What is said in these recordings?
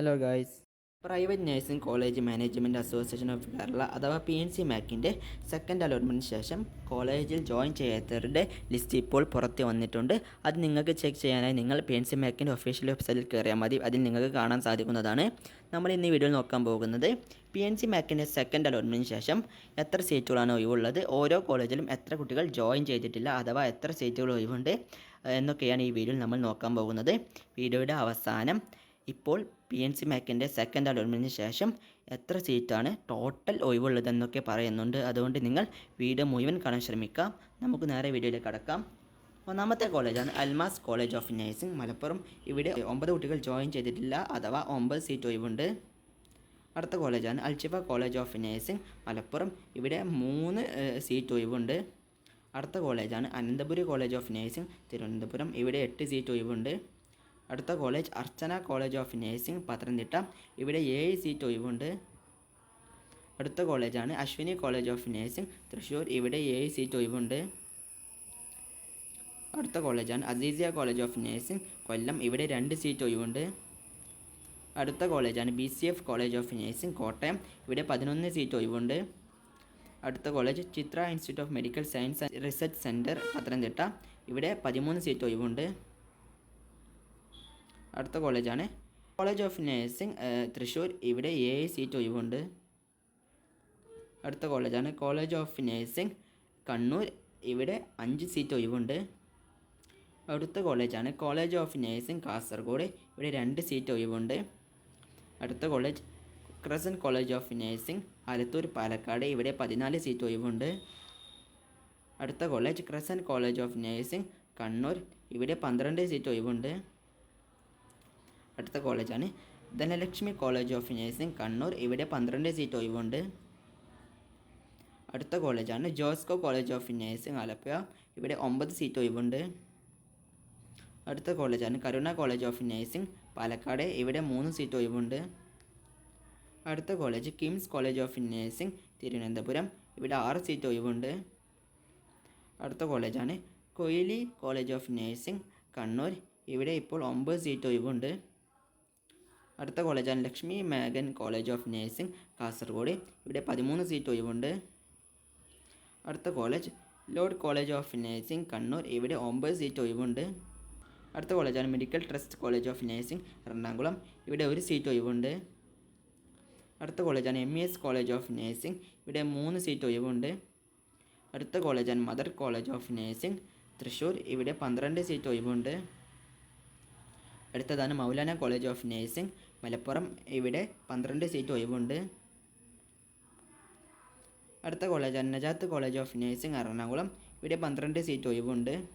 Hello guys private nursing college management association of Kerala അഥവാ P N C മാക്കിന്റെ second അലോട്ട്മെന്റിന് ശേഷം കോളേജിൽ ജോയിൻ ചെയ്യാത്തവരുടെ ലിസ്റ്റ് ഇപ്പോൾ പുറത്ത് വന്നിട്ടുണ്ട്. അത് നിങ്ങൾക്ക് ചെക്ക് ചെയ്യാനായി നിങ്ങൾ പി എൻ സി മാക്കിന്റെ ഒഫീഷ്യൽ വെബ്സൈറ്റിൽ കയറിയാൽ മതി. അതിൽ നിങ്ങൾക്ക് കാണാൻ സാധിക്കുന്നതാണ്. നമ്മൾ ഇന്ന് ഈ വീഡിയോയിൽ നോക്കാൻ പോകുന്നത് പി എൻ സി മാക്കിന്റെ സെക്കൻഡ് അലോട്ട്മെന്റിന് ശേഷം എത്ര സീറ്റുകളാണ് ഒഴിവുള്ളത്? ഓരോ കോളേജിലും എത്ര കുട്ടികൾ ജോയിൻ ചെയ്തിട്ടില്ല? അഥവാ എത്ര സീറ്റുകൾ ഒഴിവുണ്ട്? എന്നൊക്കെയാണ് ഈ വീഡിയോയിൽ നമ്മൾ നോക്കാൻ പോകുന്നത്. വീഡിയോയുടെ അവസാനം ഇപ്പോൾ പി എൻ സി മാക്കിന്റെ സെക്കൻഡ് അലോട്ട്മെന്റിന് ശേഷം എത്ര സീറ്റാണ് ടോട്ടൽ ഒഴിവുള്ളതെന്നൊക്കെ പറയുന്നുണ്ട്. അതുകൊണ്ട് നിങ്ങൾ വീഡിയോ മുഴുവൻ കാണാൻ ശ്രമിക്കാം. നമുക്ക് നേരെ വീഡിയോയിലേക്ക് കടക്കാം. ഒന്നാമത്തെ കോളേജാണ് Almas college of nursing Malappuram. ഇവിടെ ഒമ്പത് കുട്ടികൾ ജോയിൻ ചെയ്തിട്ടില്ല അഥവാ ഒമ്പത് സീറ്റ് ഒഴിവുണ്ട്. അടുത്ത കോളേജാണ് Alshifa college of nursing Malappuram. ഇവിടെ മൂന്ന് സീറ്റ് ഒഴിവുണ്ട്. അടുത്ത കോളേജാണ് Ananthapuri college of nursing Thiruvananthapuram. ഇവിടെ എട്ട് സീറ്റ് ഒഴിവുണ്ട്. അടുത്ത college Archana college of nursing Pathanamthitta. ഇവിടെ ഏഴ് സീറ്റ് ഒഴിവുണ്ട്. അടുത്ത കോളേജാണ് Ashwini college of nursing Thrissur. ഇവിടെ ഏഴ് സീറ്റ് ഒഴിവുണ്ട്. അടുത്ത കോളേജാണ് Azeezia college of nursing Kollam. ഇവിടെ രണ്ട് സീറ്റ് ഒഴിവുണ്ട്. അടുത്ത കോളേജാണ് B C F college of nursing Kottayam. ഇവിടെ പതിനൊന്ന് സീറ്റ് ഒഴിവുണ്ട്. അടുത്ത college Chithra institute of medical science research centre Pathanamthitta. ഇവിടെ പതിമൂന്ന് സീറ്റ് ഒഴിവുണ്ട്. അടുത്ത കോളേജാണ്. College of nursing Thrissur. ഇവിടെ ഏഴ് സീറ്റ് ഒഴിവുണ്ട്. അടുത്ത കോളേജാണ്. College of nursing Kannur. ഇവിടെ അഞ്ച് സീറ്റ് ഒഴിവുണ്ട്. അടുത്ത കോളേജാണ്. College of nursing Kasaragod. ഇവിടെ രണ്ട് സീറ്റ് ഒഴിവുണ്ട്. അടുത്ത college crescent college of nursing Alathur Palakkad. ഇവിടെ പതിനാല് സീറ്റ് ഒഴിവുണ്ട്. അടുത്ത college crescent college of nursing Kannur. ഇവിടെ പന്ത്രണ്ട് സീറ്റ് ഒഴിവുണ്ട്. അടുത്ത കോളേജാണ്. Dhanalakshmi college of nursing Kannur. ഇവിടെ പന്ത്രണ്ട് സീറ്റ് ഒഴിവുണ്ട്. അടുത്ത കോളേജാണ് Josco college of nursing Alappuzha. ഇവിടെ ഒമ്പത് സീറ്റ് ഒഴിവുണ്ട്. അടുത്ത കോളേജാണ് Karuna college of nursing Palakkad. ഇവിടെ മൂന്ന് സീറ്റ് ഒഴിവുണ്ട്. അടുത്ത college KIMS college of nursing Thiruvananthapuram. ഇവിടെ ആറ് സീറ്റ് ഒഴിവുണ്ട്. അടുത്ത കോളേജാണ് Koyili college of nursing Kannur. ഇവിടെ ഇപ്പോൾ ഒമ്പത് സീറ്റ് ഒഴിവുണ്ട്. അടുത്ത കോളേജാണ് ലക്ഷ്മി മാഗൻ കോളേജ് ഓഫ് നേഴ്സിംഗ് കാസർഗോഡ്. ഇവിടെ പതിമൂന്ന് സീറ്റ് ഒഴിവുണ്ട്. അടുത്ത college Lourdes college of nursing Kannur. ഇവിടെ ഒമ്പത് സീറ്റ് ഒഴിവുണ്ട്. അടുത്ത കോളേജാണ് medical trust college of nursing Ernakulam. ഇവിടെ ഒരു സീറ്റ് ഒഴിവുണ്ട്. അടുത്ത കോളേജാണ് M E S college of nursing ഇവിടെ മൂന്ന് സീറ്റ് ഒഴിവുണ്ട്. അടുത്ത കോളേജാണ് mother college of nursing Thrissur. ഇവിടെ പന്ത്രണ്ട് സീറ്റ് ഒഴിവുണ്ട്. അടുത്തതാണ് Maulana college of nursing Malappuram ഇവിടെ പന്ത്രണ്ട് സീറ്റ് ഒഴിവുണ്ട്. അടുത്ത college Annajath college of nursing Ernakulam. ഇവിടെ പന്ത്രണ്ട് സീറ്റ് ഒഴിവുണ്ട്.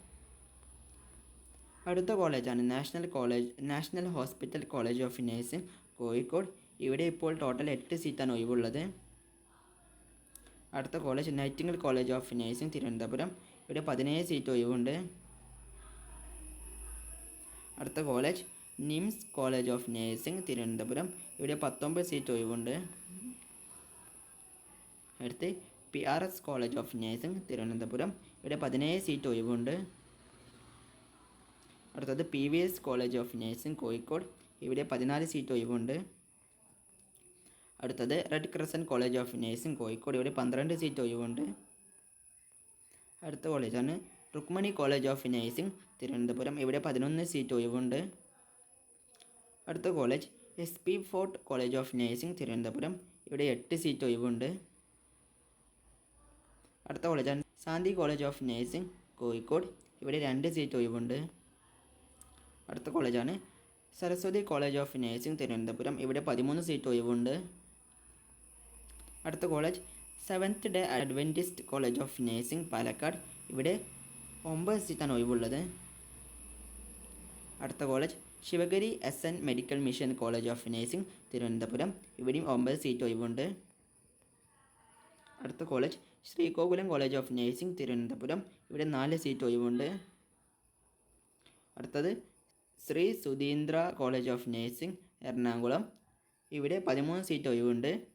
അടുത്ത കോളേജാണ് national college national hospital college of nursing Kozhikode. ഇവിടെ ഇപ്പോൾ ടോട്ടൽ എട്ട് സീറ്റാണ് ഒഴിവുള്ളത്. അടുത്ത college Nightingale college of nursing Thiruvananthapuram. ഇവിടെ പതിനേഴ് സീറ്റ് ഒഴിവുണ്ട്. അടുത്ത college NIMS college of nursing Thiruvananthapuram. ഇവിടെ പത്തൊമ്പത് സീറ്റ് ഒഴിവുണ്ട്. അടുത്ത് P R S college of nursing Thiruvananthapuram. ഇവിടെ പതിനേഴ് സീറ്റ് ഒഴിവുണ്ട്. അടുത്തത് P V S college of nursing Kozhikode. ഇവിടെ പതിനാല് സീറ്റ് ഒഴിവുണ്ട്. അടുത്തത് red crescent college of nursing Kozhikode. ഇവിടെ പന്ത്രണ്ട് സീറ്റ് ഒഴിവുണ്ട്. അടുത്ത കോളേജാണ് Rukmani college of nursing Thiruvananthapuram. ഇവിടെ പതിനൊന്ന് സീറ്റ് ഒഴിവുണ്ട്. അടുത്ത college S P fort college of nursing Thiruvananthapuram. ഇവിടെ എട്ട് സീറ്റ് ഒഴിവുണ്ട്. അടുത്ത കോളേജാണ് Santhi college of nursing Kozhikode. ഇവിടെ രണ്ട് സീറ്റ് ഒഴിവുണ്ട്. അടുത്ത കോളേജാണ് Saraswathi college of nursing Thiruvananthapuram. ഇവിടെ പതിമൂന്ന് സീറ്റ് ഒഴിവുണ്ട്. അടുത്ത college Seventh Day Adventist college of nursing Palakkad. ഇവിടെ ഒമ്പത് സീറ്റാണ് ഒഴിവുള്ളത്. അടുത്ത college Sivagiri S N medical mission college of nursing Thiruvananthapuram. ഇവിടെയും ഒമ്പത് സീറ്റ് ഒഴിവുണ്ട്. അടുത്ത college Sree Gokulam college of nursing Thiruvananthapuram. ഇവിടെ നാല് സീറ്റ് ഒഴിവുണ്ട്. അടുത്തത് Sree Sudheendra college of nursing Ernakulam. ഇവിടെ പതിമൂന്ന് സീറ്റ് ഒഴിവുണ്ട്.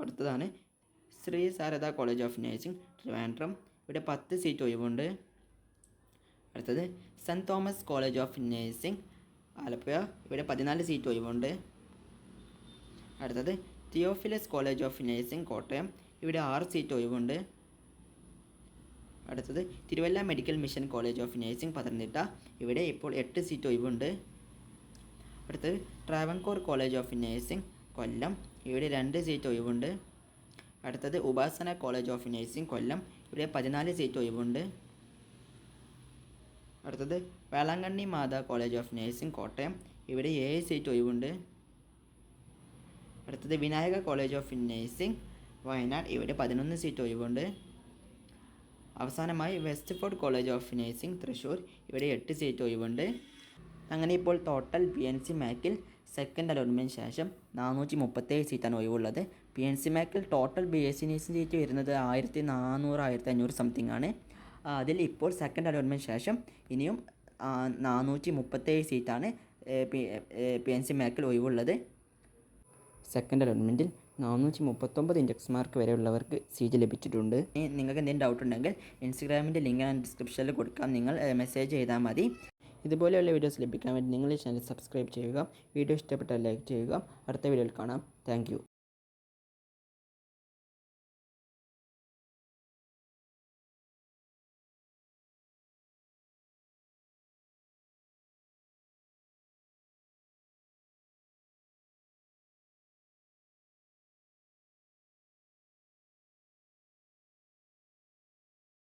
അടുത്തതാണ് Sree Sarada college of nursing Trivandrum. ഇവിടെ പത്ത് സീറ്റ് ഒഴിവുണ്ട്. അടുത്തത് saint Thomas college of nursing Alappuzha. ഇവിടെ പതിനാല് സീറ്റ് ഒഴിവുണ്ട്. അടുത്തത് Theophilus college of nursing Kottayam. ഇവിടെ ആറ് സീറ്റ് ഒഴിവുണ്ട്. അടുത്തത് Thiruvalla medical mission college of nursing Pathanamthitta. ഇവിടെ ഇപ്പോൾ എട്ട് സീറ്റ് ഒഴിവുണ്ട്. അടുത്തത് Travancore college of nursing Kollam. ഇവിടെ രണ്ട് സീറ്റ് ഒഴിവുണ്ട്. അടുത്തത് Upasana college of nursing Kollam. ഇവിടെ പതിനാല് സീറ്റ് ഒഴിവുണ്ട്. അടുത്തത് Velankanni Mata college of nursing Kottayam. ഇവിടെ ഏഴ് സീറ്റ് ഒഴിവുണ്ട്. അടുത്തത് Vinayaka college of nursing Wayanad. ഇവിടെ പതിനൊന്ന് സീറ്റ് ഒഴിവുണ്ട്. അവസാനമായി west fort college of nursing Thrissur. ഇവിടെ എട്ട് സീറ്റ് ഒഴിവുണ്ട്. അങ്ങനെ ഇപ്പോൾ ടോട്ടൽ പി എൻ സി മാക്കിൽ സെക്കൻഡ് അലോട്ട്മെന്റ് ശേഷം നാനൂറ്റി മുപ്പത്തേഴ് സീറ്റാണ് ഒഴിവുള്ളത്. പി എൻ സി മാക്കിൽ total B S C nursing seat വരുന്നത് ആയിരത്തി നാനൂറ് ആയിരത്തി അഞ്ഞൂറ് സംതിങ് ആണ്. അതിൽ ഇപ്പോൾ സെക്കൻഡ് അലോട്ട്മെന്റ് ശേഷം ഇനിയും നാനൂറ്റി മുപ്പത്തേഴ് സീറ്റാണ് പി എൻ സി മാക്കിൽ ഒഴിവുള്ളത്. സെക്കൻഡ് അലോട്ട്മെന്റിൽ നാനൂറ്റി മുപ്പത്തൊമ്പത് ഇൻഡെക്സ് മാർക്ക് വരെയുള്ളവർക്ക് സീറ്റ് ലഭിച്ചിട്ടുണ്ട്. നിങ്ങൾക്ക് എന്തെങ്കിലും ഡൗട്ട് ഉണ്ടെങ്കിൽ ഇൻസ്റ്റഗ്രാമിന്റെ ലിങ്ക് ഞാൻ ഡിസ്ക്രിപ്ഷനിൽ കൊടുക്കാം. നിങ്ങൾ മെസ്സേജ് ചെയ്താൽ മതി. ഇതുപോലെയുള്ള വീഡിയോസ് ലഭിക്കാൻ വേണ്ടി നിങ്ങൾ ഈ ചാനൽ സബ്സ്ക്രൈബ് ചെയ്യുക. വീഡിയോ ഇഷ്ടപ്പെട്ടാൽ ലൈക്ക് ചെയ്യുക. അടുത്ത വീഡിയോയിൽ കാണാം. താങ്ക്